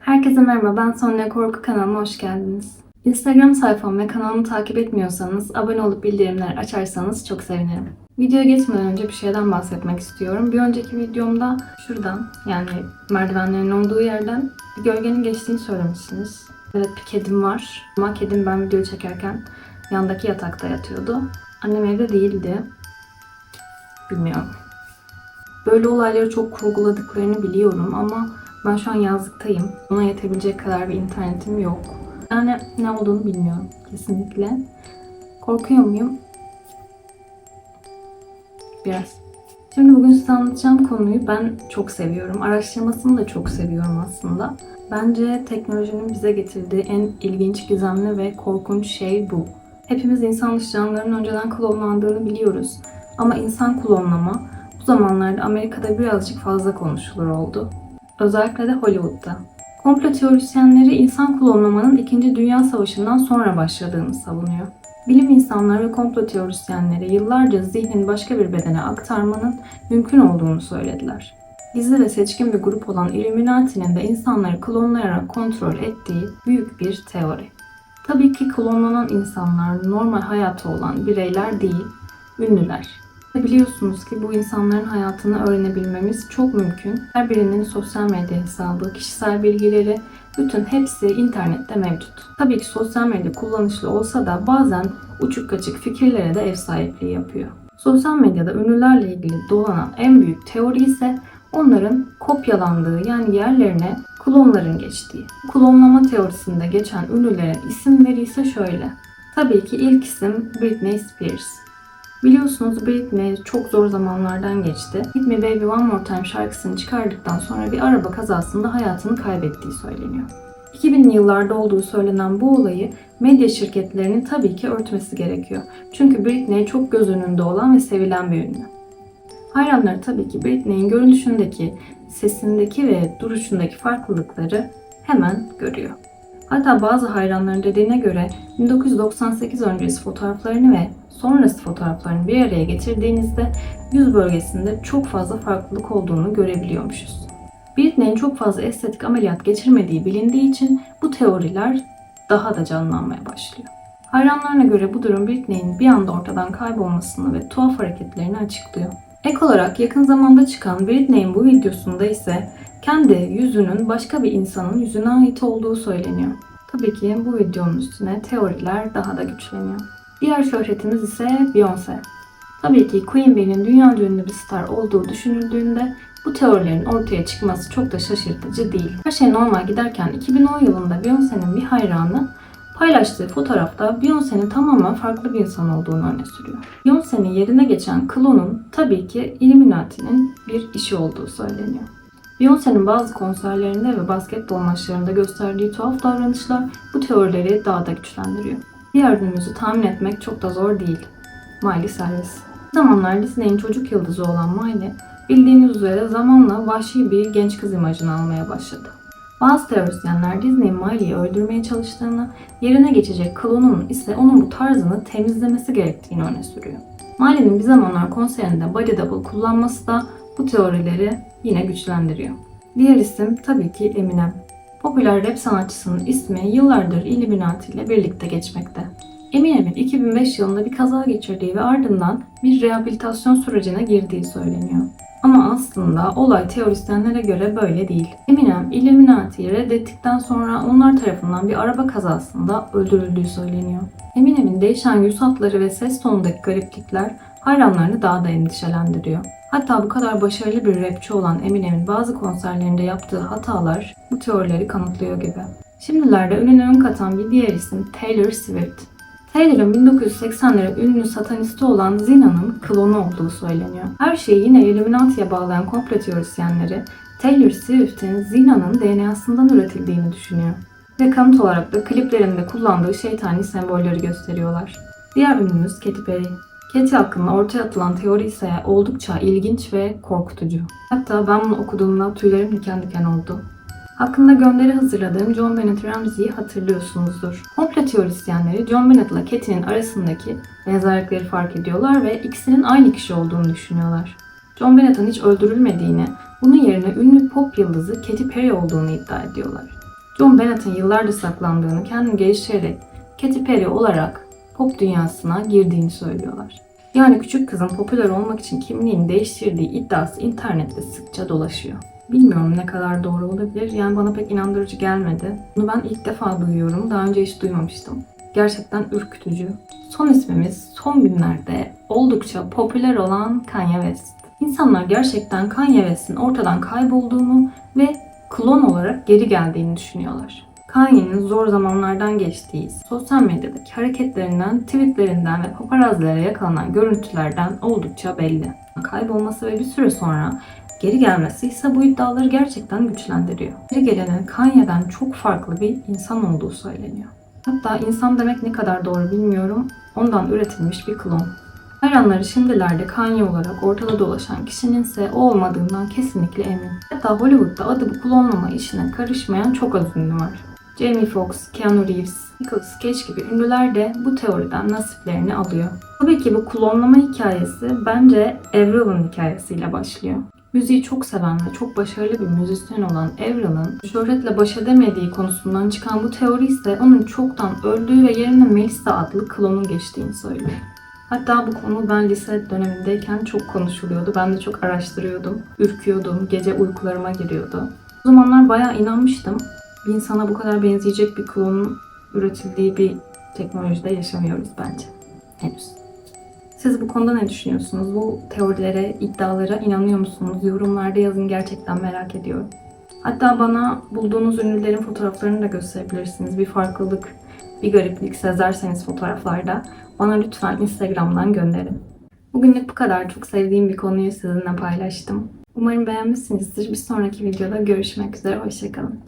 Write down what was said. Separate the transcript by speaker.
Speaker 1: Herkese merhaba, ben Sonya Korku kanalına hoş geldiniz. Instagram sayfam ve kanalımı takip etmiyorsanız, abone olup bildirimleri açarsanız çok sevinirim. Videoya geçmeden önce bir şeyden bahsetmek istiyorum. Bir önceki videomda şuradan, yani merdivenlerin olduğu yerden bir gölgenin geçtiğini söylemişsiniz. Evet bir kedim var ama kedim ben video çekerken yandaki yatakta yatıyordu. Annem evde değildi. Bilmiyorum. Böyle olayları çok kurguladıklarını biliyorum ama ben şu an yazlıktayım. Ona yetebilecek kadar bir internetim yok. Yani ne olduğunu bilmiyorum kesinlikle. Korkuyor muyum? Biraz. Şimdi bugün size anlatacağım konuyu ben çok seviyorum. Araştırmasını da çok seviyorum aslında. Bence teknolojinin bize getirdiği en ilginç, gizemli ve korkunç şey bu. Hepimiz insan dışı canlıların önceden klonlandığını biliyoruz. Ama insan klonlama bu zamanlarda Amerika'da birazcık fazla konuşulur oldu. Özellikle de Hollywood'da. Komplo teorisyenleri insan klonlamanın 2. Dünya Savaşı'ndan sonra başladığını savunuyor. Bilim insanları ve komplo teorisyenleri yıllarca zihnin başka bir bedene aktarmanın mümkün olduğunu söylediler. Gizli ve seçkin bir grup olan Illuminati'nin de insanları klonlayarak kontrol ettiği büyük bir teori. Tabii ki klonlanan insanlar normal hayatı olan bireyler değil, ünlüler. Biliyorsunuz ki bu insanların hayatını öğrenebilmemiz çok mümkün. Her birinin sosyal medya hesabı, kişisel bilgileri, bütün hepsi internette mevcut. Tabii ki sosyal medya kullanışlı olsa da bazen uçuk kaçık fikirlere de ev sahipliği yapıyor. Sosyal medyada ünlülerle ilgili dolanan en büyük teori ise onların kopyalandığı yani yerlerine klonların geçtiği. Klonlama teorisinde geçen ünlülerin isimleri ise şöyle. Tabii ki ilk isim Britney Spears. Biliyorsunuz Britney çok zor zamanlardan geçti. Hit Me Baby One More Time şarkısını çıkardıktan sonra bir araba kazasında hayatını kaybettiği söyleniyor. 2000'li yıllarda olduğu söylenen bu olayı medya şirketlerinin tabii ki örtmesi gerekiyor. Çünkü Britney çok göz önünde olan ve sevilen bir ünlü. Hayranları tabii ki Britney'in görünüşündeki, sesindeki ve duruşundaki farklılıkları hemen görüyor. Hatta bazı hayranların dediğine göre 1998 öncesi fotoğraflarını ve sonrası fotoğraflarını bir araya getirdiğinizde yüz bölgesinde çok fazla farklılık olduğunu görebiliyormuşuz. Britney'in çok fazla estetik ameliyat geçirmediği bilindiği için bu teoriler daha da canlanmaya başlıyor. Hayranlarına göre bu durum Britney'in bir anda ortadan kaybolmasını ve tuhaf hareketlerini açıklıyor. Ek olarak yakın zamanda çıkan Britney'in bu videosunda ise kendi yüzünün başka bir insanın yüzüne ait olduğu söyleniyor. Tabii ki bu videonun üstüne teoriler daha da güçleniyor. Diğer şöhretimiz ise Beyoncé. Tabii ki Queen Bee'nin dünya ünlü bir star olduğu düşünüldüğünde bu teorilerin ortaya çıkması çok da şaşırtıcı değil. Her şey normal giderken 2010 yılında Beyoncé'nin bir hayranı paylaştığı fotoğrafta Beyoncé'nin tamamen farklı bir insan olduğunu öne sürüyor. Beyoncé'nin yerine geçen klonun tabii ki Illuminati'nin bir işi olduğu söyleniyor. Beyoncé'nin bazı konserlerinde ve basketbol maçlarında gösterdiği tuhaf davranışlar bu teorileri daha da güçlendiriyor. Diğer ünlümüzü tahmin etmek çok da zor değil. Miley Cyrus. Bir zamanlar Disney'in çocuk yıldızı olan Miley, bildiğiniz üzere zamanla vahşi bir genç kız imajını almaya başladı. Bazı teorisyenler Disney'in Miley'i öldürmeye çalıştığını, yerine geçecek klonun ise onun bu tarzını temizlemesi gerektiğini öne sürüyor. Miley'nin bir zamanlar konserinde body double kullanması da bu teorileri yine güçlendiriyor. Diğer isim tabii ki Eminem. Popüler rap sanatçısının ismi yıllardır Illuminati ile birlikte geçmekte. Eminem'in 2005 yılında bir kaza geçirdiği ve ardından bir rehabilitasyon sürecine girdiği söyleniyor. Ama aslında olay teorisyenlere göre böyle değil. Eminem Illuminati'yi reddettikten sonra onlar tarafından bir araba kazasında öldürüldüğü söyleniyor. Eminem'in değişen yüz hatları ve ses tonundaki gariplikler hayranlarını daha da endişelendiriyor. Hatta bu kadar başarılı bir rapçi olan Eminem'in bazı konserlerinde yaptığı hatalar bu teorileri kanıtlıyor gibi. Şimdilerde ününe ön katan bir diğer isim Taylor Swift. Taylor'ın 1980'lere ünlü satanisti olan Zina'nın klonu olduğu söyleniyor. Her şeyi yine Illuminati'ye bağlayan komplo teorisyenleri Taylor Swift'in Zina'nın DNA'sından üretildiğini düşünüyor. Ve kanıt olarak da kliplerinde kullandığı şeytani sembolleri gösteriyorlar. Diğer ünlümüz Katy Perry. Katy hakkında ortaya atılan teori ise oldukça ilginç ve korkutucu. Hatta ben bunu okuduğumda tüylerim diken diken oldu. Hakkında gönderi hazırladığım John Bennett Ramsey'i hatırlıyorsunuzdur. Komplo teorisyenleri John Bennett ile Kate'nin arasındaki benzerlikleri fark ediyorlar ve ikisinin aynı kişi olduğunu düşünüyorlar. John Bennett'ın hiç öldürülmediğini, bunun yerine ünlü pop yıldızı Katy Perry olduğunu iddia ediyorlar. John Bennett'ın yıllardır saklandığını kendini geliştirerek Katy Perry olarak pop dünyasına girdiğini söylüyorlar. Yani küçük kızın popüler olmak için kimliğini değiştirdiği iddiası internette sıkça dolaşıyor. Bilmiyorum ne kadar doğru olabilir. Yani bana pek inandırıcı gelmedi. Bunu ben ilk defa duyuyorum. Daha önce hiç duymamıştım. Gerçekten ürkütücü. Son ismimiz son günlerde oldukça popüler olan Kanye West. İnsanlar gerçekten Kanye West'in ortadan kaybolduğunu ve klon olarak geri geldiğini düşünüyorlar. Kanye'nin zor zamanlardan geçtiği, sosyal medyadaki hareketlerinden, tweetlerinden ve paparazzilere yakalanan görüntülerden oldukça belli. Kaybolması ve bir süre sonra geri gelmesi ise bu iddiaları gerçekten güçlendiriyor. Geri gelenin Kanye'den çok farklı bir insan olduğu söyleniyor. Hatta insan demek ne kadar doğru bilmiyorum, ondan üretilmiş bir klon. Hayranları şimdilerde Kanye olarak ortada dolaşan kişinin ise o olmadığından kesinlikle emin. Hatta Hollywood'da adı bu klonlama işine karışmayan çok az ünlü var. Jamie Foxx, Keanu Reeves, Nicolas Cage gibi ünlüler de bu teoriden nasiplerini alıyor. Tabii ki bu klonlama hikayesi bence Avril'ın hikayesiyle başlıyor. Müziği çok seven ve çok başarılı bir müzisyen olan Avril'ın şöhretle baş edemediği konusundan çıkan bu teori ise onun çoktan öldüğü ve yerine Melissa adlı klonun geçtiğini söylüyor. Hatta bu konu ben lise dönemindeyken çok konuşuluyordu. Ben de çok araştırıyordum, ürküyordum, gece uykularıma giriyordu. O zamanlar bayağı inanmıştım. Bir insana bu kadar benzeyecek bir klonun üretildiği bir teknolojide yaşamıyoruz bence. Henüz. Siz bu konuda ne düşünüyorsunuz? Bu teorilere, iddialara inanıyor musunuz? Yorumlarda yazın gerçekten merak ediyorum. Hatta bana bulduğunuz ünlülerin fotoğraflarını da gösterebilirsiniz. Bir farklılık, bir gariplik sezerseniz fotoğraflarda bana lütfen Instagram'dan gönderin. Bugünlük bu kadar. Çok sevdiğim bir konuyu sizinle paylaştım. Umarım beğenmişsinizdir. Bir sonraki videoda görüşmek üzere. Hoşçakalın.